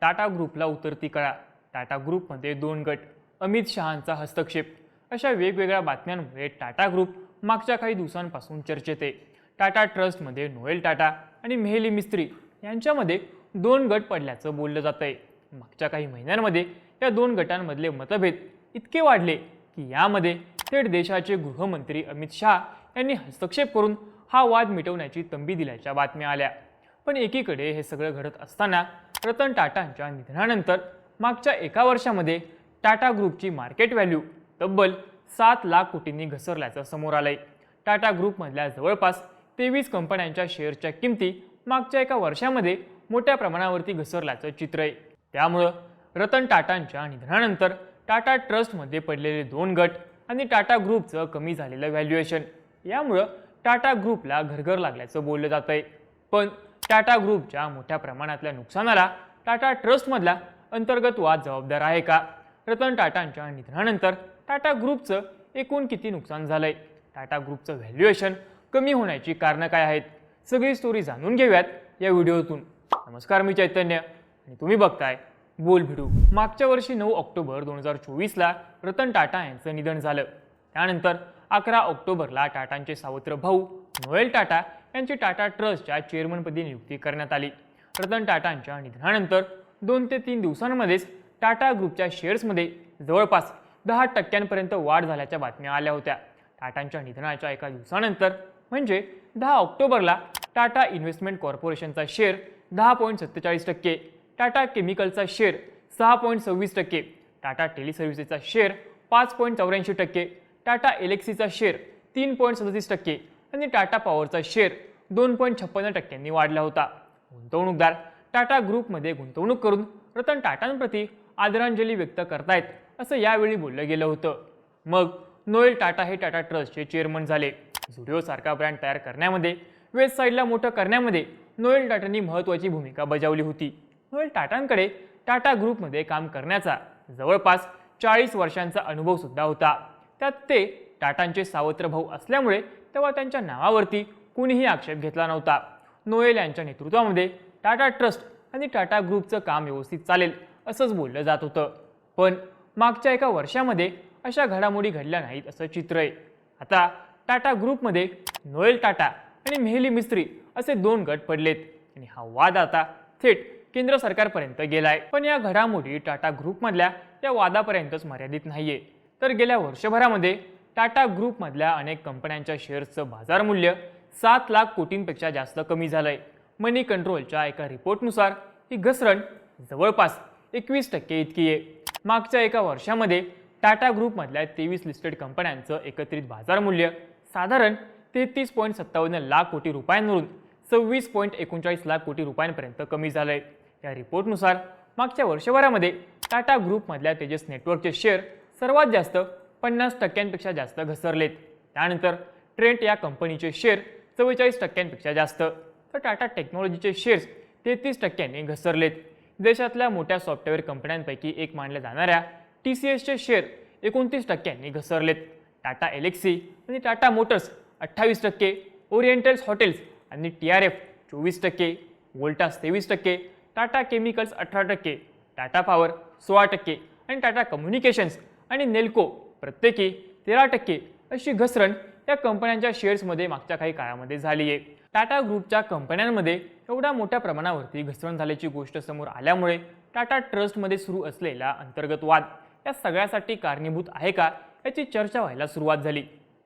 टाटा ग्रुपला उतरती कळा. टाटा ग्रुपमध्ये दोन गट अमित शहांचा हस्तक्षेप. अशा वेगवेगळ्या बातम्यांमुळे टाटा ग्रुप मागच्या काही दिवसांपासून चर्चेत आहे. टाटा ट्रस्टमध्ये नोएल टाटा आणि मेहली मिस्त्री यांच्यामध्ये दोन गट पडल्याचं बोललं जात आहे. मागच्या काही महिन्यांमध्ये या दोन गटांमधले मतभेद इतके वाढले की यामध्ये थेट देशाचे गृहमंत्री अमित शहा यांनी हस्तक्षेप करून हा वाद मिटवण्याची तंबी दिल्याच्या बातम्या आल्या. पण एकीकडे हे सगळं घडत असताना रतन टाटांच्या निधनानंतर मागच्या एका वर्षामध्ये टाटा ग्रुपची मार्केट व्हॅल्यू तब्बल सात लाख कोटींनी घसरल्याचं समोर आलंय. टाटा ग्रुपमधल्या जवळपास तेवीस कंपन्यांच्या शेअरच्या किमती मागच्या एका वर्षामध्ये मोठ्या प्रमाणावरती घसरल्याचं चित्र आहे. त्यामुळं रतन टाटांच्या निधनानंतर टाटा ट्रस्टमध्ये पडलेले दोन गट आणि टाटा ग्रुपचं कमी झालेलं व्हॅल्युएशन यामुळं टाटा ग्रुपला घरघर लागल्याचं बोललं जात आहे पण टाटा ग्रुपच्या मोठ्या प्रमाणातल्या नुकसानाला टाटा ट्रस्टमधला अंतर्गत वाद जबाबदार आहे का? रतन टाटांच्या निधनानंतर टाटा ग्रुपचं एकूण किती नुकसान झालंय? टाटा ग्रुपचं व्हॅल्युएशन कमी होण्याची कारणं काय आहेत? सगळी स्टोरी जाणून घेऊयात या व्हिडिओतून. नमस्कार मी चैतन्य आणि तुम्ही बघताय बोल भिडू. मागच्या वर्षी नऊ ऑक्टोबर दोन हजार चोवीसला रतन टाटा यांचं निधन झालं. त्यानंतर अकरा ऑक्टोबरला टाटांचे सावत्र भाऊ नोएल टाटा यांची टाटा ट्रस्टच्या चेअरमनपदी नियुक्ती करण्यात आली. रतन टाटांच्या निधनानंतर दोन ते तीन दिवसांमध्येच टाटा ग्रुपच्या शेअर्समध्ये जवळपास दहा टक्क्यांपर्यंत वाढ झाल्याच्या बातम्या आल्या होत्या. टाटांच्या निधनाच्या एका दिवसानंतर म्हणजे दहा ऑक्टोबरला टाटा इन्व्हेस्टमेंट कॉर्पोरेशनचा शेअर दहा पॉईंट सत्तेचाळीस टक्के टाटा केमिकलचा शेअर सहा पॉईंट सव्वीस टक्के टाटा टेलिसर्व्हिसेसचा शेअर पाच पॉईंट चौऱ्याऐंशी टक्के टाटा एलेक्सीचा शेअर तीन पॉईंट सदतीस टक्के आणि टाटा पॉवरचा शेअर दोन पॉईंट छप्पन्न टक्क्यांनी वाढला होता. गुंतवणूकदार टाटा ग्रुपमध्ये गुंतवणूक करून रतन टाटांप्रती आदरांजली व्यक्त करतायत असं यावेळी बोललं गेलं होतं. मग नोएल टाटा हे टाटा ट्रस्टचे चेअरमन झाले. झुडिओसारखा ब्रँड तयार करण्यामध्ये वेबसाईटला मोठं करण्यामध्ये नोएल टाटांनी महत्त्वाची भूमिका बजावली होती. नोएल टाटांकडे टाटा ग्रुपमध्ये काम करण्याचा जवळपास चाळीस वर्षांचा अनुभवसुद्धा होता. त्यात ते टाटांचे सावत्र भाऊ असल्यामुळे तेव्हा त्यांच्या नावावरती कुणीही आक्षेप घेतला नव्हता. नोएल यांच्या नेतृत्वामध्ये टाटा ट्रस्ट आणि टाटा ग्रुपचं काम व्यवस्थित चालेल असंच बोललं जात होतं. पण मागच्या एका वर्षामध्ये अशा घडामोडी घडल्या नाहीत असं चित्र आहे. आता टाटा ग्रुपमध्ये नोएल टाटा आणि मेहली मिस्त्री असे दोन गट पडलेत आणि हा वाद आता थेट केंद्र सरकारपर्यंत गेलाय. पण या घडामोडी टाटा ग्रुपमधल्या या वादापर्यंतच मर्यादित नाहीये. तर गेल्या वर्षभरामध्ये टाटा ग्रुपमधल्या अनेक कंपन्यांच्या शेअर्सचं बाजार मूल्य सात लाख कोटींपेक्षा जास्त कमी झालंय. मनी कंट्रोलच्या एका रिपोर्टनुसार ही घसरण जवळपास एकवीस टक्के इतकी आहे. मागच्या एका वर्षामध्ये टाटा ग्रुपमधल्या तेवीस लिस्टेड कंपन्यांचं एकत्रित बाजार मूल्य साधारण तेहतीस पॉईंट सत्तावन्न लाख कोटी रुपयांवरून सव्वीस पॉईंट एकोणचाळीस लाख कोटी रुपयांपर्यंत कमी झालंय. या रिपोर्टनुसार मागच्या वर्षभरामध्ये टाटा ग्रुपमधल्या तेजस नेटवर्कचे शेअर सर्वात जास्त पन्नास टक्क्यांपेक्षा जास्त घसरलेत. त्यानंतर ट्रेंट या कंपनीचे शेअर चव्वेचाळीस टक्क्यांपेक्षा जास्त. तर टाटा टेक्नॉलॉजीचे शेअर्स तेहतीस टक्क्यांनी घसरलेत. देशातल्या मोठ्या सॉफ्टवेअर कंपन्यांपैकी एक मानल्या जाणाऱ्या टी सी एसचे शेअर एकोणतीस टक्क्यांनी घसरलेत. टाटा एलेक्सी आणि टाटा मोटर्स अठ्ठावीस टक्के ओरिएंटल्स हॉटेल्स आणि टी आर एफ चोवीस टक्के वोल्टास तेवीस टक्के टाटा केमिकल्स अठरा टक्के टाटा पॉवर सोळा टक्के आणि टाटा कम्युनिकेशन्स आणि नेल्को प्रत्येकी तेरा टक्के अशी घसरण या कंपन्यांच्या शेअर्समध्ये मागच्या काही काळामध्ये झाली आहे. टाटा ग्रुपच्या कंपन्यांमध्ये एवढ्या मोठ्या प्रमाणावरती घसरण झाल्याची गोष्ट समोर आल्यामुळे टाटा ट्रस्टमध्ये सुरू असलेला अंतर्गत वाद या सगळ्यासाठी कारणीभूत आहे का याची चर्चा व्हायला सुरुवात झाली.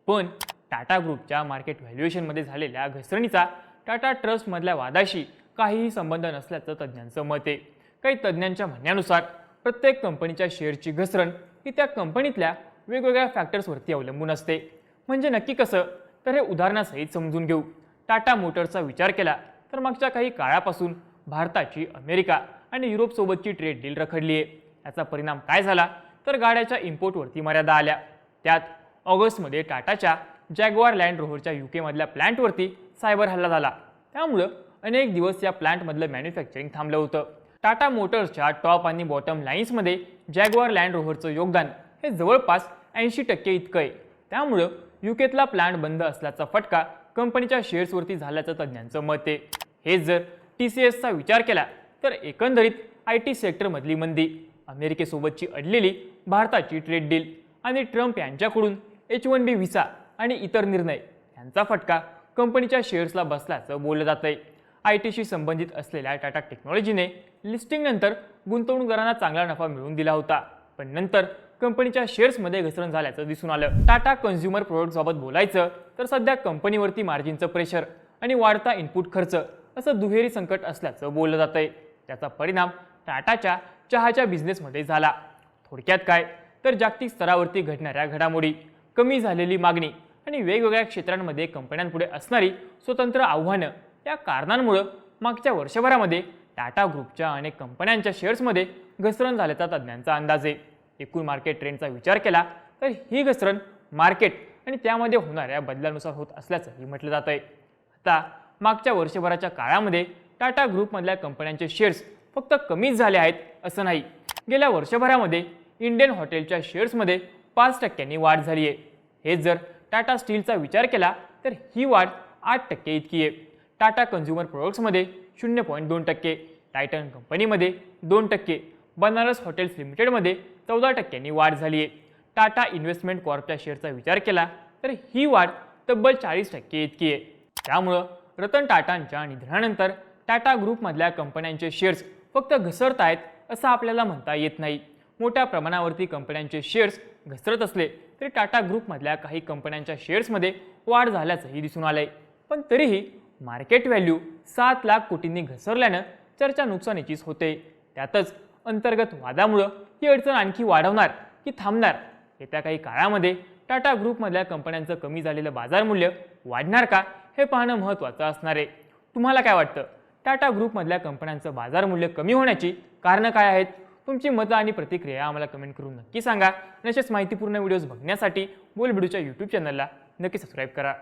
पण टाटा ग्रुपच्या मार्केट व्हॅल्युएशनमध्ये झालेल्या घसरणीचा टाटा ट्रस्टमधल्या वादाशी काहीही संबंध नसल्याचं तज्ज्ञांचं मत आहे. काही तज्ज्ञांच्या म्हणण्यानुसार प्रत्येक कंपनीच्या शेअरची घसरण ही त्या कंपनीतल्या वेगवेगळ्या फॅक्टर्सवरती अवलंबून असते. म्हणजे नक्की कसं? तर हे उदाहरणासहित समजून घेऊ. टाटा मोटर्सचा विचार केला तर मागच्या काही काळापासून भारताची अमेरिका आणि युरोपसोबतची ट्रेड डील रखडली आहे याचा परिणाम काय झाला? तर गाड्याच्या इम्पोर्टवरती मर्यादा आल्या. त्यात ऑगस्टमध्ये टाटाच्या जॅगवार लँड रोव्हरच्या युकेमधल्या प्लॅन्टवरती सायबर हल्ला झाला. त्यामुळं अनेक दिवस या प्लॅन्टमधलं मॅन्युफॅक्चरिंग थांबलं होतं. टाटा मोटर्सच्या टॉप आणि बॉटम लाईन्समध्ये जॅगवार लँड रोहरचं योगदान हे जवळपास ऐंशी टक्के इतकं आहे. त्यामुळं युकेतला प्लांट बंद असल्याचा फटका कंपनीच्या शेअर्सवरती झाल्याचं तज्ज्ञांचं मत आहे. हे जर टी सी एसचा विचार केला तर एकंदरीत आय टी सेक्टरमधली मंदी अमेरिकेसोबतची अडलेली भारताची ट्रेड डील आणि ट्रम्प यांच्याकडून एच वन बी व्हिसा आणि इतर निर्णय यांचा फटका कंपनीच्या शेअर्सला बसल्याचं बोललं जात आहे आय टीशी संबंधित असलेल्या टाटा टेक्नॉलॉजीने लिस्टिंगनंतर गुंतवणूकदारांना चांगला नफा मिळवून दिला होता. पण नंतर कंपनीच्या शेअर्समध्ये घसरण झाल्याचं दिसून आलं. टाटा कन्झ्युमर प्रोडक्ट्सबाबत बोलायचं तर सध्या कंपनीवरती मार्जिनचं प्रेशर आणि वाढता इनपुट खर्च असं दुहेरी संकट असल्याचं बोललं जात आहे त्याचा परिणाम टाटाच्या चहाच्या बिझनेसमध्ये झाला. थोडक्यात काय? तर जागतिक स्तरावरती घडणाऱ्या घडामोडी कमी झालेली मागणी आणि वेगवेगळ्या क्षेत्रांमध्ये कंपन्यांपुढे असणारी स्वतंत्र आव्हानं या कारणांमुळं मागच्या वर्षभरामध्ये टाटा ग्रुपच्या अनेक कंपन्यांच्या शेअर्समध्ये घसरण झाल्याचा तज्ज्ञांचा अंदाज आहे. एकूण मार्केट ट्रेंडचा विचार केला तर ही घसरण मार्केट आणि त्यामध्ये होणाऱ्या बदलानुसार होत असल्याचंही म्हटलं जात आहे आता मागच्या वर्षभराच्या काळामध्ये टाटा ग्रुपमधल्या कंपन्यांचे शेअर्स फक्त कमीच झाले आहेत असं नाही. गेल्या वर्षभरामध्ये इंडियन हॉटेलच्या शेअर्समध्ये पाच टक्क्यांनी वाढ झाली आहे हेच जर टाटा स्टीलचा विचार केला तर ही वाढ आठ टक्के इतकी आहे. टाटा कन्झ्युमर प्रोडक्ट्समध्ये शून्य पॉईंट दोन टक्के टायटन कंपनीमध्ये दोन टक्के बनारस हॉटेल्स लिमिटेडमध्ये चौदा टक्क्यांनी वाढ झाली आहे. टाटा इन्व्हेस्टमेंट कॉर्पच्या शेअरचा विचार केला तर ही वाढ तब्बल चाळीस टक्के इतकी आहे. त्यामुळं रतन टाटांच्या निधनानंतर टाटा ग्रुपमधल्या कंपन्यांचे शेअर्स फक्त घसरत आहेत असं आपल्याला म्हणता येत नाही. मोठ्या प्रमाणावरती कंपन्यांचे शेअर्स घसरत असले तरी टाटा ग्रुपमधल्या काही कंपन्यांच्या शेअर्समध्ये वाढ झाल्याचंही दिसून आलंय. पण तरीही मार्केट व्हॅल्यू सात लाख कोटींनी घसरल्यानं चर्चा नुकसानीचीच होते. त्यातच अंतर्गत वादामुळं ही अडचण आणखी वाढवणार की थांबणार? येत्या काही काळामध्ये टाटा ग्रुपमधल्या कंपन्यांचं कमी झालेलं बाजारमूल्य वाढणार का? हे पाहणं महत्त्वाचं असणार आहे. तुम्हाला काय वाटतं? टाटा ग्रुपमधल्या कंपन्यांचं बाजारमूल्य कमी होण्याची कारणं काय आहेत? तुमची मतं आणि प्रतिक्रिया आम्हाला कमेंट करून नक्की सांगा. आणि अशाच माहितीपूर्ण व्हिडिओज बघण्यासाठी बोलबिडूच्या यूट्यूब चॅनलला नक्की सबस्क्राईब करा.